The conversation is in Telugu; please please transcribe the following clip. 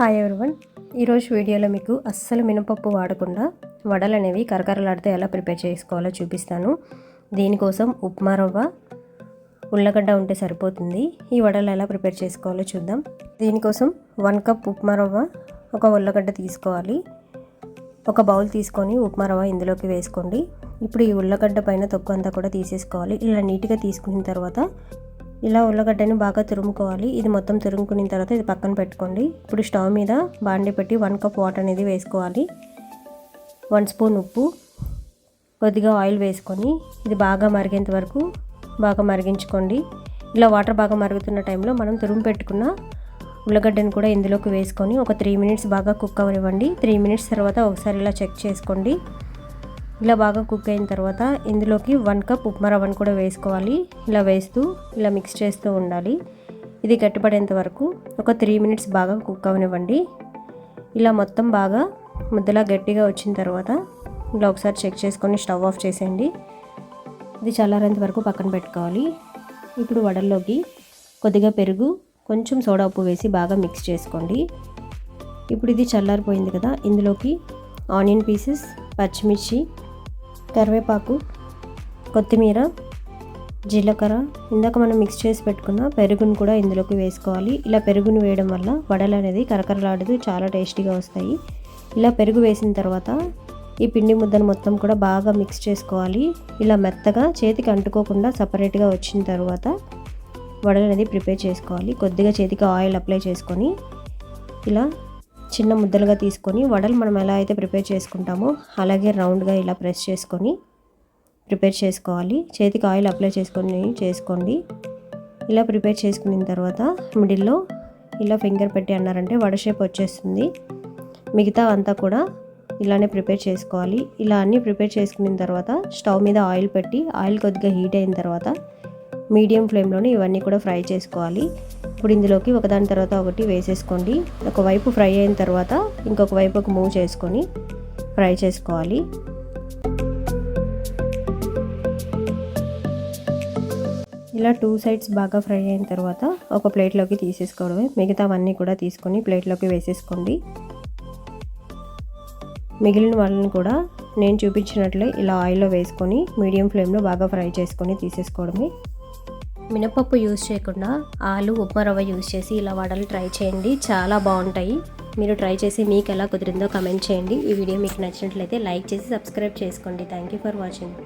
హాయ్ ఎవరివన్ ఈరోజు వీడియోలో మీకు అస్సలు మినపప్పు వాడకుండా వడలు అనేవి కరకరలాడితే ఎలా ప్రిపేర్ చేసుకోవాలో చూపిస్తాను. దీనికోసం ఉప్మా రవ్వ ఉల్లగడ్డ ఉంటే సరిపోతుంది. ఈ వడలు ఎలా ప్రిపేర్ చేసుకోవాలో చూద్దాం. దీనికోసం వన్ కప్ ఉప్మా రవ్వ ఒక ఉల్లగడ్డ తీసుకోవాలి. ఒక బౌల్ తీసుకొని ఉప్మా రవ్వ ఇందులోకి వేసుకోండి. ఇప్పుడు ఈ ఉల్లగడ్డ పైన తొక్కు అంతా కూడా తీసేసుకోవాలి. ఇలా నీట్గా తీసుకున్న తర్వాత ఇలా ఉల్లగడ్డని బాగా తురుముకోవాలి. ఇది మొత్తం తురుముకున్న తర్వాత ఇది పక్కన పెట్టుకోండి. ఇప్పుడు స్టవ్ మీద బాండి పెట్టి వన్ కప్ వాటర్ అనేది వేసుకోవాలి. వన్ స్పూన్ ఉప్పు కొద్దిగా ఆయిల్ వేసుకొని ఇది బాగా మరిగేంత వరకు బాగా మరిగించుకోండి. ఇలా వాటర్ బాగా మరుగుతున్న టైంలో మనం తురుము పెట్టుకున్న ఉల్లగడ్డని కూడా ఇందులోకి వేసుకొని ఒక త్రీ మినిట్స్ బాగా కుక్ అవ్వనివ్వండి. త్రీ మినిట్స్ తర్వాత ఒకసారి ఇలా చెక్ చేసుకోండి. ఇలా బాగా కుక్ అయిన తర్వాత ఇందులోకి వన్ కప్ ఉప్మా రవ్వను కూడా వేసుకోవాలి. ఇలా వేస్తూ ఇలా మిక్స్ చేస్తూ ఉండాలి. ఇది గట్టిపడేంత వరకు ఒక త్రీ మినిట్స్ బాగా కుక్ అవనివ్వండి. ఇలా మొత్తం బాగా ముద్దలా గట్టిగా వచ్చిన తర్వాత ఇలా ఒకసారి చెక్ చేసుకొని స్టవ్ ఆఫ్ చేసేయండి. ఇది చల్లారేంత వరకు పక్కన పెట్టుకోవాలి. ఇప్పుడు వడల్లోకి కొద్దిగా పెరుగు కొంచెం సోడా ఉప్పు వేసి బాగా మిక్స్ చేసుకోండి. ఇప్పుడు ఇది చల్లారిపోయింది కదా ఇందులోకి ఆనియన్ పీసెస్ పచ్చిమిర్చి కరివేపాకు కొత్తిమీర జీలకర్ర ఇందాక మనం మిక్స్ చేసి పెట్టుకున్న పెరుగును కూడా ఇందులోకి వేసుకోవాలి. ఇలా పెరుగును వేయడం వల్ల వడలు అనేది కరకరలాడుతూ చాలా టేస్టీగా వస్తాయి. ఇలా పెరుగు వేసిన తర్వాత ఈ పిండి ముద్దను మొత్తం కూడా బాగా మిక్స్ చేసుకోవాలి. ఇలా మెత్తగా చేతికి అంటుకోకుండా సపరేట్గా వచ్చిన తర్వాత వడలు అనేది ప్రిపేర్ చేసుకోవాలి. కొద్దిగా చేతికి ఆయిల్ అప్లై చేసుకొని ఇలా చిన్న ముద్దలుగా తీసుకొని వడలు మనం ఎలా అయితే ప్రిపేర్ చేసుకుంటామో అలాగే రౌండ్గా ఇలా ప్రెస్ చేసుకొని ప్రిపేర్ చేసుకోవాలి. చేతికి ఆయిల్ అప్లై చేసుకొని చేసుకోండి. ఇలా ప్రిపేర్ చేసుకున్న తర్వాత మిడిల్లో ఇలా ఫింగర్ పెట్టి అన్నారంటే వడ షేప్ వచ్చేస్తుంది. మిగతా అంతా కూడా ఇలానే ప్రిపేర్ చేసుకోవాలి. ఇలా అన్నీ ప్రిపేర్ చేసుకున్న తర్వాత స్టవ్ మీద ఆయిల్ పెట్టి ఆయిల్ కొద్దిగా హీట్ అయిన తర్వాత మీడియం ఫ్లేమ్లోనే ఇవన్నీ కూడా ఫ్రై చేసుకోవాలి. ఇప్పుడు ఇందులోకి ఒకదాని తర్వాత ఒకటి వేసేసుకోండి. ఒకవైపు ఫ్రై అయిన తర్వాత ఇంకొక వైపుకు మూవ్ చేసుకొని ఫ్రై చేసుకోవాలి. ఇలా టూ సైడ్స్ బాగా ఫ్రై అయిన తర్వాత ఒక ప్లేట్లోకి తీసేసుకోవడమే. మిగతావన్నీ కూడా తీసుకొని ప్లేట్లోకి వేసేసుకోండి. మిగిలిన వాళ్ళని కూడా నేను చూపించినట్లే ఇలా ఆయిల్లో వేసుకొని మీడియం ఫ్లేమ్లో బాగా ఫ్రై చేసుకొని తీసేసుకోవడమే. మినపప్పు యూజ్ చేయకుండా ఆలు ఉప్మా రవ్వ యూజ్ చేసి ఇలా వడలు ట్రై చేయండి. చాలా బాగుంటాయి. మీరు ట్రై చేసి మీకు ఎలా కుదిరిందో కమెంట్ చేయండి. ఈ వీడియో మీకు నచ్చినట్లయితే లైక్ చేసి సబ్స్క్రైబ్ చేసుకోండి. Thank you for watching